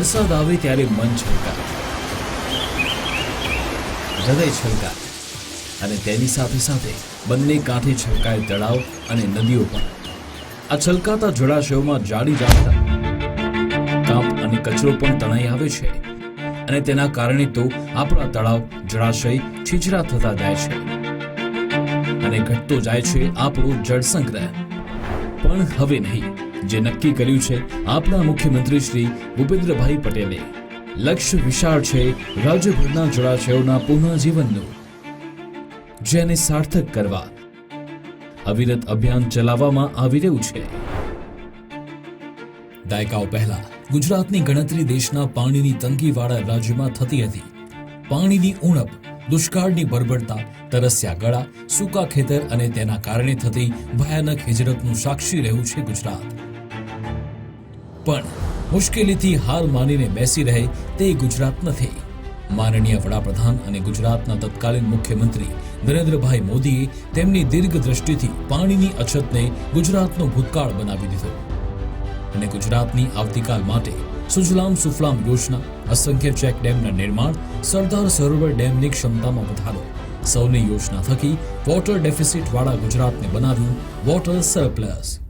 વરસાદ આવે ત્યારે મન છલકાય હૃદય છલકાય અને તેની સાથે સાથે બંને કાંઠે છલકાય તળાવ અને નદીઓ પણ. આ છલકાતા જળાશયોમાં જાડી જાડતા કાંપ અને કચરો પણ તણાઈ આવે છે. અને તેના કારણે તો આપણા તળાવ જળાશય છીછરા થતા જાય છે. અને ઘટતો જાય છે આપણો જળ સંગ્રહ પણ હવે નહીં. જે નક્કી કર્યું છે આપણા મુખ્યમંત્રી શ્રી ભૂપેન્દ્રભાઈ પટેલે. લક્ષ્ય વિશાળ છે રાજ્યભરના જળાશયોના પુનઃજીવનનું. જેને સાર્થક કરવા. અવિરત અભિયાન ચલાવવામાં આવી રહ્યું છે. દાયકાઓ પહેલા ગુજરાતની ગણતરી દેશના પાણીની તંગીવાળા રાજ્યમાં થતી હતી. પાણીની ઉણપ દુષ્કાળની બરબડતા તરસ્યા ગળા, સૂકા ખેતર અને તેના કારણે થતી ભયાનક હિજરતનું સાક્ષી રહ્યું છે ગુજરાત. પણ મુશ્કેલીથી હાર માનીને બેસી રહે તે ગુજરાત નથી. માનનીય વડાપ્રધાન અને ગુજરાતના તત્કાલીન મુખ્યમંત્રી નરેન્દ્રભાઈ મોદીએ તેમની દીર્ઘ દ્રષ્ટિથી પાણીની અછતને ગુજરાતનો ભૂતકાળ બનાવી દીધો. અને ગુજરાતની આવતીકાલ માટે સુજલામ સુફલામ યોજના, અસંખ્ય ચેક ડેમના નિર્માણ, સરદાર સરોવર ડેમની ક્ષમતામાં વધારો. સૌની યોજના થકી વોટર ડેફિસિટ વાળા ગુજરાતને બનાવ્યું વોટર સરપ્લસ.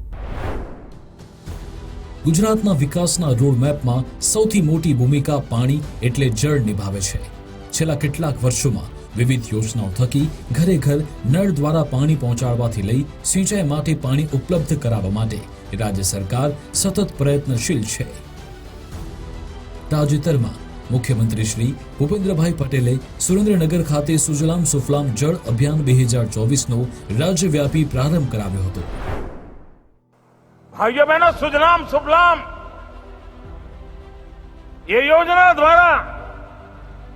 ગુજરાતના વિકાસના રોડમેપમાં સૌથી મોટી ભૂમિકા પાણી એટલે જળ નિભાવે છે. છેલ્લા કેટલાક વર્ષોમાં વિવિધ યોજનાઓ થકી ઘરે ઘર નળ દ્વારા પાણી પહોંચાડવાથી લઈ સિંચાઈ માટે પાણી ઉપલબ્ધ કરાવવા માટે રાજ્ય સરકાર સતત પ્રયત્નશીલ છે. તાજેતરમાં મુખ્યમંત્રી શ્રી ભૂપેન્દ્રભાઈ પટેલે સુરેન્દ્રનગર ખાતે સુજલામ સુફલામ જળ અભિયાન બે હજાર ચોવીસનો રાજ્યવ્યાપી પ્રારંભ કરાવ્યો હતો. ભાઈઓ બહેનો, સુજલામ સુફલામ. એ યોજના દ્વારા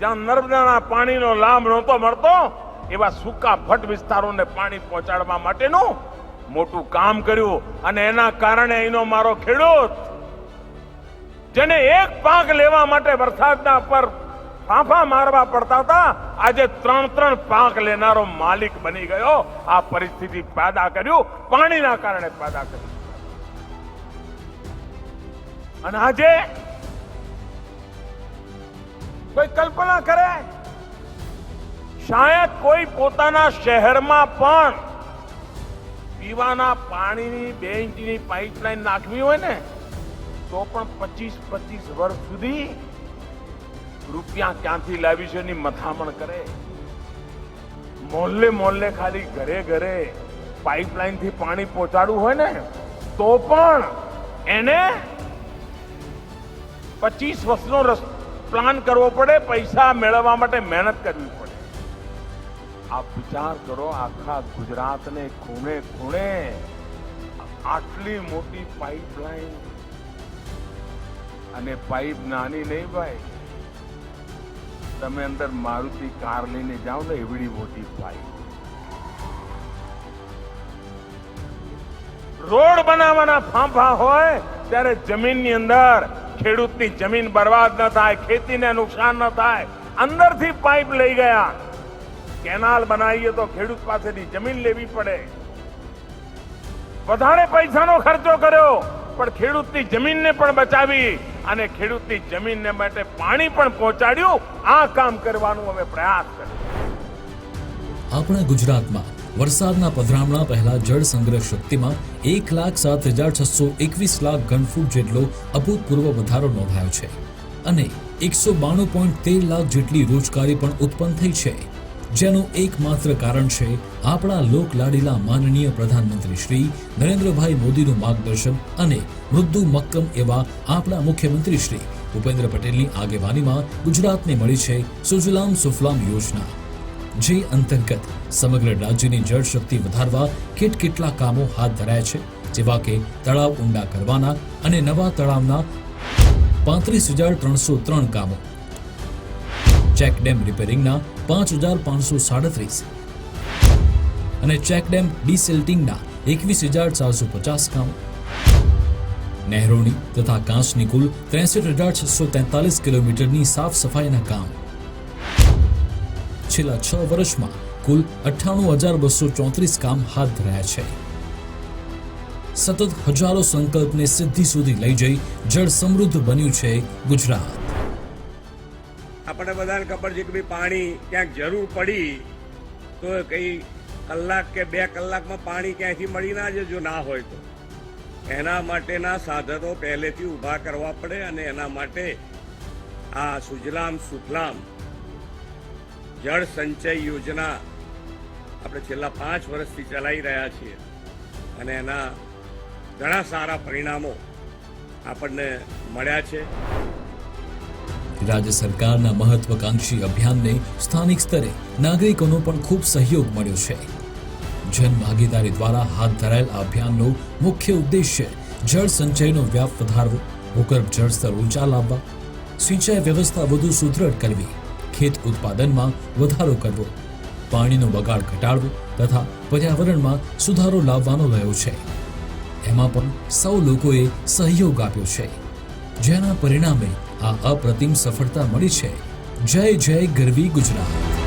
જ્યાં નર્મદાના પાણીનો લાભ નહોતો મળતો, એવા સૂકા ભટ્ટ વિસ્તારોને પાણી પહોંચાડવા માટેનું મોટું કામ કર્યું અને એના કારણે અહીંનો મારો ખેડૂત જેને એક પાક લેવા માટે વરસાદના પર ફાંફા મારવા પડતા હતા, આજે ત્રણ ત્રણ પાક લેનારો માલિક બની ગયો. આ પરિસ્થિતિ પેદા કર્યું, પાણીના કારણે પેદા કર્યું. અને આજે કોઈ કલ્પના કરે? શાયદ કોઈ પોતાના શહેરમાં પણ પીવાના પાણીની બેંચની પાઇપલાઇન નાખવી હોય ને તો પણ પચીસ પચીસ વર્ષ સુધી રૂપિયા ક્યાંથી લાવી છે એની મથામણ કરે. મોહલ્લે મોહલ્લે ખાલી ઘરે ઘરે પાઇપલાઇનથી પાણી પહોંચાડવું હોય ને, તો પણ એને પચીસ વર્ષનો પ્લાન કરવો પડે, પૈસા મેળવવા માટે મહેનત કરવી પડે. આપ વિચાર કરો, આખા ગુજરાતને ખૂણે ખૂણે આટલી મોટી પાઇપલાઇન અને પાઇપ નાની નહીં ભાઈ. તમે અંદર મારુતિ કાર લઈને જાઓ ને, એવડી મોટી પાઇપ રોડ બનાવવાના ફાંફા હોય, ત્યારે જમીનની અંદર ખેડૂતની જમીન બરબાદ ન થાય, ખેતીને નુકસાન ન થાય. અંદરથી પાઇપ લઈ ગયા. કેનાલ બનાવીએ તો ખેડૂત પાસેથી જમીન લેવી પડે. વધારે પૈસાનો ખર્ચો કર્યો. પણ ખેડૂતની જમીનને પણ બચાવી અને ખેડૂતની જમીનને માટે પાણી પણ પહોંચાડ્યું. આ કામ કરવાનું અમે પ્રયાસ કર્યો આપણા ગુજરાતમાં વરસાદના પધરામણા પહેલા જળ સંગ્રહ શક્તિમાં એક લાખ સાત હજાર છસો એકવીસ લાખ ઘનફૂટ જેટલો અભૂતપૂર્વ વધારો નોંધાયો છે. અને એકસો બાણું પોઈન્ટ તેર લાખ જેટલી રોજગારી પણ ઉત્પન્ન થઈ છે. જેનું એકમાત્ર કારણ છે આપણા લોકલાડીલા માનનીય પ્રધાનમંત્રી શ્રી નરેન્દ્રભાઈ મોદીનું માર્ગદર્શન અને મૃદુ મક્કમ એવા આપણા મુખ્યમંત્રી શ્રી ભૂપેન્દ્ર પટેલની આગેવાનીમાં ગુજરાતને મળી છે સુજલામ સુફલામ યોજના. જે અંતર્ગત સમગ્ર રાજ્યની જળ શક્તિ વધારવા કેટ કેટલા કામો હાથ ધરાયા છે, જેવા કે તળાવ ઊંડા કરવાના અને નવા તળાવના પાંત્રીસ હજાર ત્રણસો ત્રણ કામો. ચેક ડેમ રિપેરિંગના પાંચ હજાર પાંચસો સાડત્રીસ. અને ચેક ડેમ ડિસેલ્ટિંગના એકવીસ હજાર ચારસો પચાસ કામ. નહેરોની તથા કાંચની કુલ ત્રેસઠ હજાર છસો તેતાલીસ કિલોમીટરની સાફ સફાઈના કામ. છેલ્લા છ વર્ષમાં કુલ અઠ્ઠાણું હજાર બસો ચોત્રીસ કામ હાથ ધરાયા છે. સતત હજારો સંકલ્પને સિદ્ધિ સુધી લઈ જઈ જળ સમૃદ્ધ બન્યું છે ગુજરાત. આપણે બધાને ખબર છે કે ભાઈ પાણી ક્યાંક જરૂર પડી, તો કઈ કલાક કે બે કલાકમાં પાણી ક્યાંયથી મળી ના જાય, જો ના હોય તો. એના માટેના સાધનો પહેલેથી ઊભા કરવા પડે અને એના માટે આ સુજલામ સુફલામ જળ સંચય યોજના આપણે છેલ્લા પાંચ વર્ષથી ચલાવી રહ્યા છીએ. અને એના ઘણા સારા પરિણામો આપણને મળ્યા છે. રાજ્ય સરકારના મહત્વકાંક્ષી અભિયાનને સ્થાનિક સ્તરે નાગરિકોનો પણ ખૂબ સહયોગ મળ્યો છે. જન દ્વારા હાથ ધરાયેલ આ અભિયાનનો મુખ્ય ઉદ્દેશ્ય જળ સંચયનો વ્યાપ વધારવો, ભૂગર્ભ જળ સ્તર ઊંચા લાવવા, સિંચાઈ વ્યવસ્થા વધુ સુદૃઢ કરવી, ખેત ઉત્પાદનમાં વધારો કરવો, પાણીનો બગાડ ઘટાડવો તથા પર્યાવરણમાં સુધારો લાવવાનો રહ્યો છે. એમાં પણ સૌ લોકોએ સહયોગ આપ્યો છે. જેના પરિણામે આ અપ્રતિમ સફળતા મળી છે. જય જય ગરવી ગુજરાત.